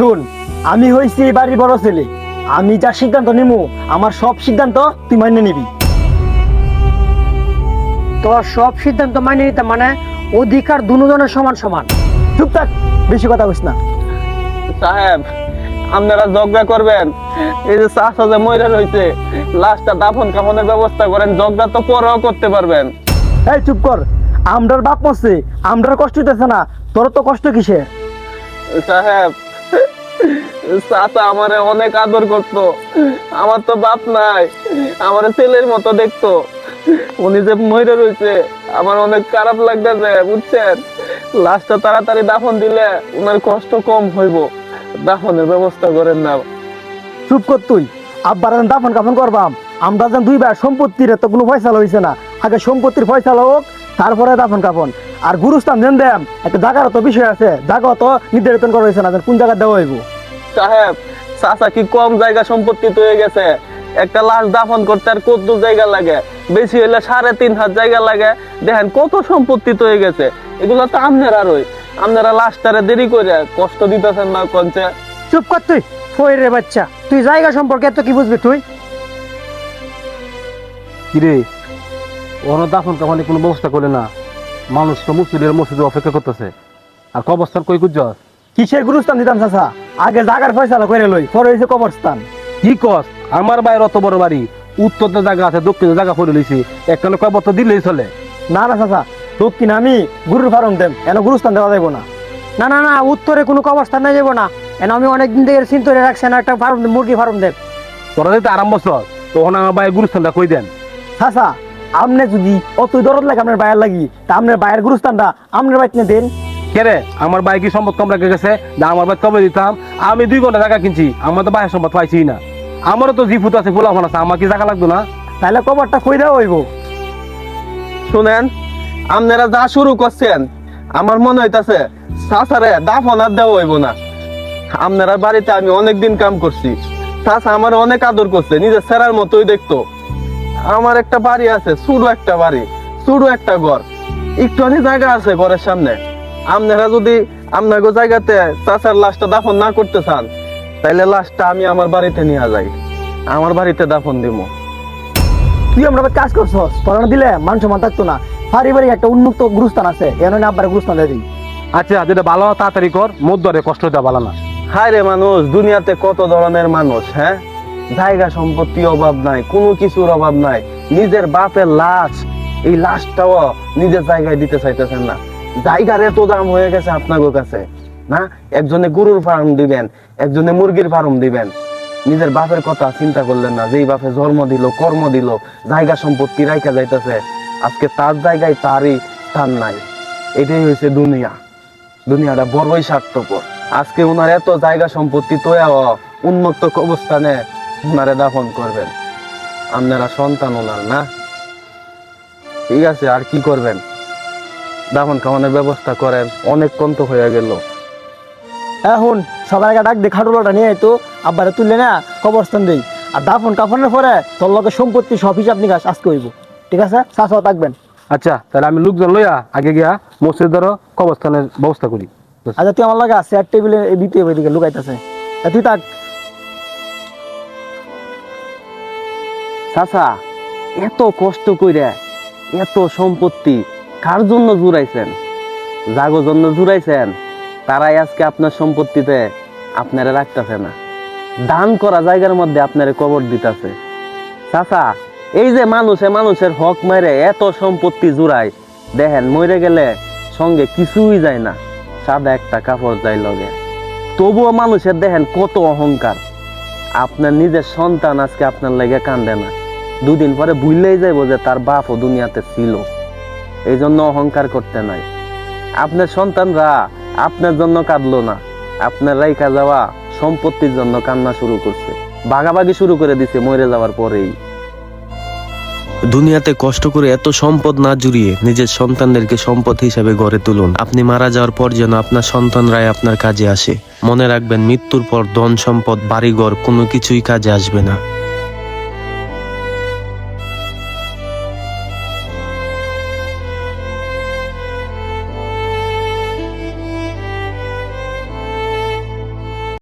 শুন আমি হইছি এই বাড়ির বড় ছেলে। আমি যা সিদ্ধান্ত নিমু আমার সব সিদ্ধান্ত তুই মান্য নিবি। তোর সব সিদ্ধান্ত মানিয়ে নিতে মানে অধিকার দুজনের সমান সমান। চুপ থাক বেশি কথা কইস না। সাহেব আপনারা যজ্ঞা করবেন। এই যে চাষা যে ময়রা রয়েছে লাশটা দাফন কাফনের ব্যবস্থা করেন যজ্ঞা তো পরেও করতে পারবেন। এই চুপ কর আমরার বাপ মরছে আমরার কষ্ট হইতেছে না তোর তো কষ্ট কিসে সাহেব চাচা আমারে অনেক আদর করতো। আমার তো বাপ নাই, আমার ছেলের মতো দেখতো। উনি যে মরে রয়েছে আমার অনেক খারাপ লাগতেছে বুঝছেন? লাশটা তাড়াতাড়ি দাফন দিলে ওনার কষ্ট কম হইব। দাফনের ব্যবস্থা করেন না। চুপ কর তুই। আব্বার দাফন কাফন করবাম। আমরা যেন দুই ভাই সম্পত্তির তো কোনো ফয়সালা হয়েছে না। আগে সম্পত্তির ফয়সালা হোক, তারপরে দাফন কাফন। আর গুরুস্থান দেন দেন, একটা জায়গার তো বিষয় আছে। জায়গা তো নির্ধারিত করা হয়েছে না কোন জায়গা দেওয়া হইব। সাহেব চাচা কি কম জায়গা সম্পত্তি হয়ে গেছে? একটা লাশ দাফন করতে আর কত জায়গা লাগে? বেশি হইলে সাড়ে তিন হাত জায়গা লাগে। দেখেন কত সম্পত্তি হয়ে গেছে। এগুলো তো আপনারা রই আপনারা লাশটারে দেরি করে কষ্ট দিতেছেন না কঞ্চে। চুপ কর তুই ফয়ের রে বাচ্চা। তুই জায়গা সম্পর্কে এত কি বুঝবি তুই? কিরে ওর দাফন কাফানি কোনো ব্যবস্থা করে না? মানুষ তো মুসলিমের মসজিদে অপেক্ষা করতেছে। আর কবস্থান কই গুজস কিসের গুরুস্থান দিতাম চাচা? আগে জায়গার ফয়সালা করে লই পরে হয়েছে কবরস্থান। কি কস? আমার বাইরে অত বড় বাড়ি উত্তরতে জায়গা আছে দক্ষিণে জায়গা পড়ে লইছি একটা কয় বছর দিলেই চলে। না না চাচা দক্ষিণ আমি গুরুর ফার্ম দেম এন গুরুস্থান দেওয়া যাইব না। না না না উত্তরে কোনো কবরস্থান না যাব না। এন আমি অনেকদিন থেকে চিন্তা করে রাখছি না একটা ফার্ম মুরগি ফার্ম দেব তোরা যেতে আরাম বছর তখন আমার বাইরে গুরুস্থানটা কই দেন? চাচা আপনি যদি অত দরদ লাগে আপনার বায়ের লাগি তা আপনার বায়ের গুরুস্থানটা আপনার বাইতে দেন। কেরে আমার কি সম্পদ কম রেখে গেছে? না, আমার বাইক কবে দিতাম। আমি দুই ঘণ্টা জায়গা কিনছি, আমার তো বাইরের সম্পদ পাইছি না। আমারও তো জি ফুট আছে, ফুলা আছে, আমার কি জায়গা লাগতো না? তাহলে কবরটা কই দেওয়া হইব। শুনেন, আপনারা যা শুরু করছেন, আমার মনে হইতাছে চাচারে দাফন আর দেওয়া হইব না। আপনারা বাড়িতে আমি অনেক দিন কাম করছি। চাচা আমার অনেক আদর করছে, নিজের সেরার মতোই দেখতো। আমার একটা বাড়ি আছে, ছোট একটা বাড়ি, ছোট একটা ঘর। একটুখানি জায়গা আছে ঘরের সামনে। আপনারা যদি আপনাকে জায়গাতে চাচার লাশটা দাফন না করতে চান তাইলে লাশটা আমি আমার বাড়িতে নিয়ে যাই। আমার বাড়িতে দাফন দিব তুই আমরা কাজ করছস? পড়ানো দিলে মান সম্মান থাকতো না। পারিবারিক একটা উন্মুক্ত গুরুস্থান আছে এন আব্বার গুরুস্থান দিয়ে দিই আচ্ছা যেটা ভালো তাড়াতাড়ি কর মধ্যরে কষ্ট দেওয়া ভালো না। হায় রে মানুষ দুনিয়াতে কত ধরনের মানুষ হ্যাঁ? জায়গা সম্পত্তি অভাব নাই কোনো কিছুর অভাব নাই। নিজের বাপের লাশ এই লাশটাও নিজের জায়গায় দিতে চাইতেছেন না। জায়গার এত দাম হয়ে গেছে আপনাদের কাছে, না? একজনে গরুর ফার্ম দিবেন, একজনে মুরগির ফার্ম দিবেন। নিজের বাপের কথা চিন্তা করলেন না, যেই বাপে জন্ম দিল, কর্ম দিল, জায়গা সম্পত্তি রাইখা যাইতেছে, আজকে তার জায়গায় তারই স্থান নাই। এটাই হয়েছে দুনিয়া। দুনিয়াটা বড়ই স্বার্থপর। আজকে ওনার এত জায়গা সম্পত্তি তৈয়া উন্মুক্ত অবস্থানে ওনারে দাফন করবেন। আপনারা সন্তান ওনার না? ঠিক আছে, আর কি করবেন? দাফন খাওয়ানোর ব্যবস্থা করেন। অনেক কন্ত হয়ে গেল। এখন সবার আগে ডাক দে খাটুলাটা নিয়ে তো। আব্বারে তুললে না কবরস্থান দেই। আর দাফন কাফনের পরে তোর লগে সম্পত্তি সব হিসাব নিকাশ আজকে হইব। ঠিক আছে? চাচাও থাকবেন। আচ্ছা তাহলে আমি লোকজন লইয়া আগে গিয়া মসজিদ ধরো কবস্থানের ব্যবস্থা করি। আচ্ছা তুই আমার লগে চেয়ার টেবিলে দিতে হবে এদিকে লুকাইতেছে। তুই থাক। চাচা এত কষ্ট কইরা এত সম্পত্তি কার জন্য জুড়াইছেন? জাগো জন্য জুড়াইছেন? তারাই আজকে আপনার সম্পত্তিতে আপনারা রাখতেছে না। দান করা জায়গার মধ্যে আপনারা কবর দিতেছে। চাচা, এই যে মানুষে মানুষের হক মেরে এত সম্পত্তি জুড়ায়, দেখেন মরে গেলে সঙ্গে কিছুই যায় না। সাদা একটা কাপড় যায় লগে। তবুও মানুষের দেখেন কত অহংকার। আপনার নিজের সন্তান আজকে আপনার লেগে কান্দে না। দুদিন পরে ভুললেই যাইব যে তার বাপ ও দুনিয়াতে ছিল। এই জন্য অহংকার করতে নাই। আপনার সন্তানরা আপনার জন্য কাঁদলো না। আপনার রাইখা যাওয়া সম্পত্তির জন্য কান্না শুরু করছে। ভাগাভাগি শুরু করে দিছে মরে যাওয়ার পরেই। দুনিয়াতে কষ্ট করে এত সম্পদ না জুড়িয়ে নিজের সন্তানদেরকে সম্পদ হিসাবে গড়ে তুলুন। আপনি মারা যাওয়ার পর যেন আপনার সন্তানরাই আপনার কাজে আসে। মনে রাখবেন মৃত্যুর পর ধন সম্পদ, বাড়িঘর কোনো কিছুই কাজে আসবে না।